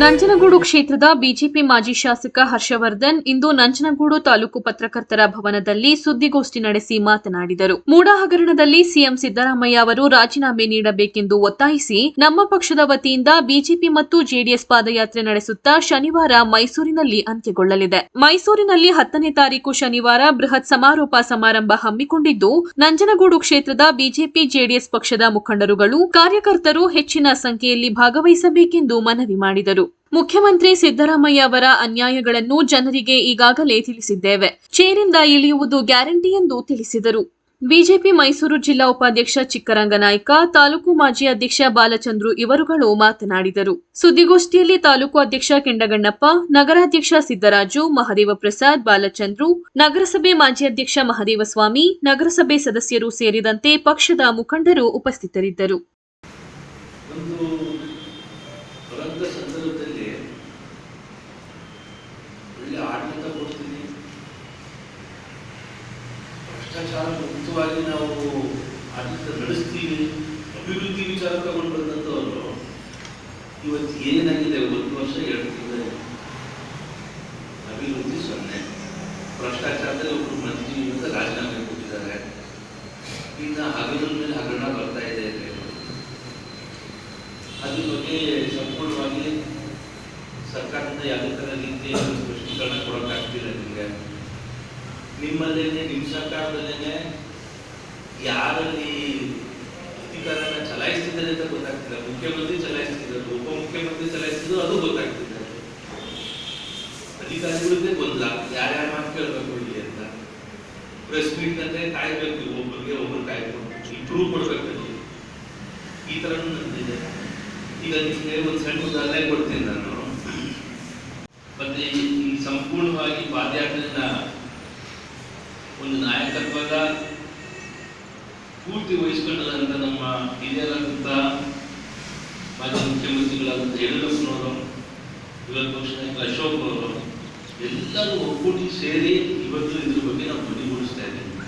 ನಂಜನಗೂಡು ಕ್ಷೇತ್ರದ ಬಿಜೆಪಿ ಮಾಜಿ ಶಾಸಕ ಹರ್ಷವರ್ಧನ್ ಇಂದು ನಂಜನಗೂಡು ತಾಲೂಕು ಪತ್ರಕರ್ತರ ಭವನದಲ್ಲಿ ಸುದ್ದಿಗೋಷ್ಠಿ ನಡೆಸಿ ಮಾತನಾಡಿದರು. ಮೂಡ ಹಗರಣದಲ್ಲಿ ಸಿಎಂ ಸಿದ್ದರಾಮಯ್ಯ ಅವರು ರಾಜೀನಾಮೆ ನೀಡಬೇಕೆಂದು ಒತ್ತಾಯಿಸಿ ನಮ್ಮ ಪಕ್ಷದ ವತಿಯಿಂದ ಬಿಜೆಪಿ ಮತ್ತು ಜೆಡಿಎಸ್ ಪಾದಯಾತ್ರೆ ನಡೆಸುತ್ತಾ ಶನಿವಾರ ಮೈಸೂರಿನಲ್ಲಿ ಅಂತ್ಯಗೊಳ್ಳಲಿದೆ. ಮೈಸೂರಿನಲ್ಲಿ ಹತ್ತನೇ ತಾರೀಕು ಶನಿವಾರ ಬೃಹತ್ ಸಮಾರೋಪ ಸಮಾರಂಭ ಹಮ್ಮಿಕೊಂಡಿದ್ದು, ನಂಜನಗೂಡು ಕ್ಷೇತ್ರದ ಬಿಜೆಪಿ ಜೆಡಿಎಸ್ ಪಕ್ಷದ ಮುಖಂಡರುಗಳು ಕಾರ್ಯಕರ್ತರು ಹೆಚ್ಚಿನ ಸಂಖ್ಯೆಯಲ್ಲಿ ಭಾಗವಹಿಸಬೇಕೆಂದು ಮನವಿ ಮಾಡಿದರು. ಮುಖ್ಯಮಂತ್ರಿ ಸಿದ್ದರಾಮಯ್ಯ ಅವರ ಅನ್ಯಾಯಗಳನ್ನು ಜನರಿಗೆ ಈಗಾಗಲೇ ತಿಳಿಸಿದ್ದೇವೆ. ಚೇರಿಂದ ಇಳಿಯುವುದು ಗ್ಯಾರಂಟಿ ಎಂದು ತಿಳಿಸಿದರು. ಬಿಜೆಪಿ ಮೈಸೂರು ಜಿಲ್ಲಾ ಉಪಾಧ್ಯಕ್ಷ ಚಿಕ್ಕರಂಗನಾಯ್ಕ ತಾಲೂಕು ಮಾಜಿ ಅಧ್ಯಕ್ಷ ಬಾಲಚಂದ್ರು ಇವರುಗಳು ಮಾತನಾಡಿದರು. ಸುದ್ದಿಗೋಷ್ಠಿಯಲ್ಲಿ ತಾಲೂಕು ಅಧ್ಯಕ್ಷ ಕೆಂಡಗಣ್ಣಪ್ಪ, ನಗರಾಧ್ಯಕ್ಷ ಸಿದ್ದರಾಜು ಮಹದೇವ ಪ್ರಸಾದ್ ಬಾಲಚಂದ್ರು, ನಗರಸಭೆ ಮಾಜಿ ಅಧ್ಯಕ್ಷ ಮಹದೇವಸ್ವಾಮಿ, ನಗರಸಭೆ ಸದಸ್ಯರು ಸೇರಿದಂತೆ ಪಕ್ಷದ ಮುಖಂಡರು ಉಪಸ್ಥಿತರಿದ್ದರು ಒಂದು ದುರಂತ ಸಂದರ್ಭದಲ್ಲಿ ಒಳ್ಳೆ ಆಡಳಿತ ಕೊಡ್ತೀನಿ ಭ್ರಷ್ಟಾಚಾರ ಮುಕ್ತವಾಗಿ ನಾವು ಆಡಳಿತ ನಡೆಸ್ತೀವಿ, ಅಭಿವೃದ್ಧಿ ವಿಚಾರ ತಗೊಂಡು ಬಂದಂಥವ್ರು ಇವತ್ತು ಏನಾಗಿದೆ ಒಂದು ವರ್ಷ, ಎರಡು ತಿಂಗಳ? ಅಭಿವೃದ್ಧಿ ಸೊನ್ನೆ. ಭ್ರಷ್ಟಾಚಾರದಲ್ಲಿ ಒಬ್ಬರು ಮಂತ್ರಿ ಇವತ್ತು ರಾಜೀನಾಮೆ ಕೊಟ್ಟಿದ್ದಾರೆ. ಇನ್ನು ಹಗರಣ ಮೇಲೆ ಹಗರಣ ಬರ್ತಾ ಇದೆ ಅಂತ ಅದ್ರ ಬಗ್ಗೆ ಸಂಪೂರ್ಣವಾಗಿ ಸರ್ಕಾರದಿಂದ ಯಾವುದೇ ಥರ ರೀತಿಯ ಸ್ಪಷ್ಟೀಕರಣ ಕೊಡೋಕ್ಕಾಗ್ತಿಲ್ಲ ನಿಮಗೆ. ನಿಮ್ಮಲ್ಲೇನೆ ನಿಮ್ಮ ಸರ್ಕಾರದಲ್ಲೇನೆ ಯಾರಲ್ಲಿ ಅಧಿಕಾರನ ಚಲಾಯಿಸ್ತಿದ್ದಾರೆ ಅಂತ ಗೊತ್ತಾಗ್ತಿಲ್ಲ. ಮುಖ್ಯಮಂತ್ರಿ ಚಲಾಯಿಸ್ತಿದ್ದಾರೆ, ಉಪಮುಖ್ಯಮಂತ್ರಿ ಚಲಾಯಿಸ್ತಿದ್ರು ಅದು ಗೊತ್ತಾಗ್ತಿಲ್ಲ. ಅಧಿಕಾರಿಗಳಿಗೆ ಗೊಂದಲ. ಯಾರ್ಯಾರ ಮಾತು ಕೇಳಬೇಕು ಇಲ್ಲಿ ಅಂತ. ಪ್ರೆಸ್ ಮೀಟ್ ಅಂದ್ರೆ ಕಾಯ್ಬೇಕು, ಒಬ್ಬರಿಗೆ ಒಬ್ರು ಕಾಯ್ಬೇಕು ಇಬ್ರು ಕೊಡ್ಬೇಕು ಈ ತರ ನಂದಿದೆ ಈಗ ನಿಮಗೆ ಒಂದು ಸಣ್ಣ ಉದಾಹರಣೆ ಕೊಡ್ತೀನಿ ನಾನು. ಮತ್ತೆ ಈ ಸಂಪೂರ್ಣವಾಗಿ ಪಾದಯಾತ್ರೆಯನ್ನ ಒಂದು ನಾಯಕತ್ವದ ಪೂರ್ತಿ ವಹಿಸಿಕೊಂಡದಂತ ನಮ್ಮ ಹಿರಿಯರಾದಂಥ ಮಾಜಿ ಮುಖ್ಯಮಂತ್ರಿಗಳಾದಂಥ ಯಡಿಯೂರಪ್ಪನವರು ವಿರೋಧ ಪಕ್ಷ ನಾಯಕ ಅಶೋಕ್ ಅವರು ಎಲ್ಲರೂ ಒಕ್ಕೂಟಿ ಸೇರಿ ಇವತ್ತು ಇದ್ರ ಬಗ್ಗೆ ನಾವು ಧ್ವನಿಗೂಡಿಸ್ತಾ ಇದ್ದೀವಿ.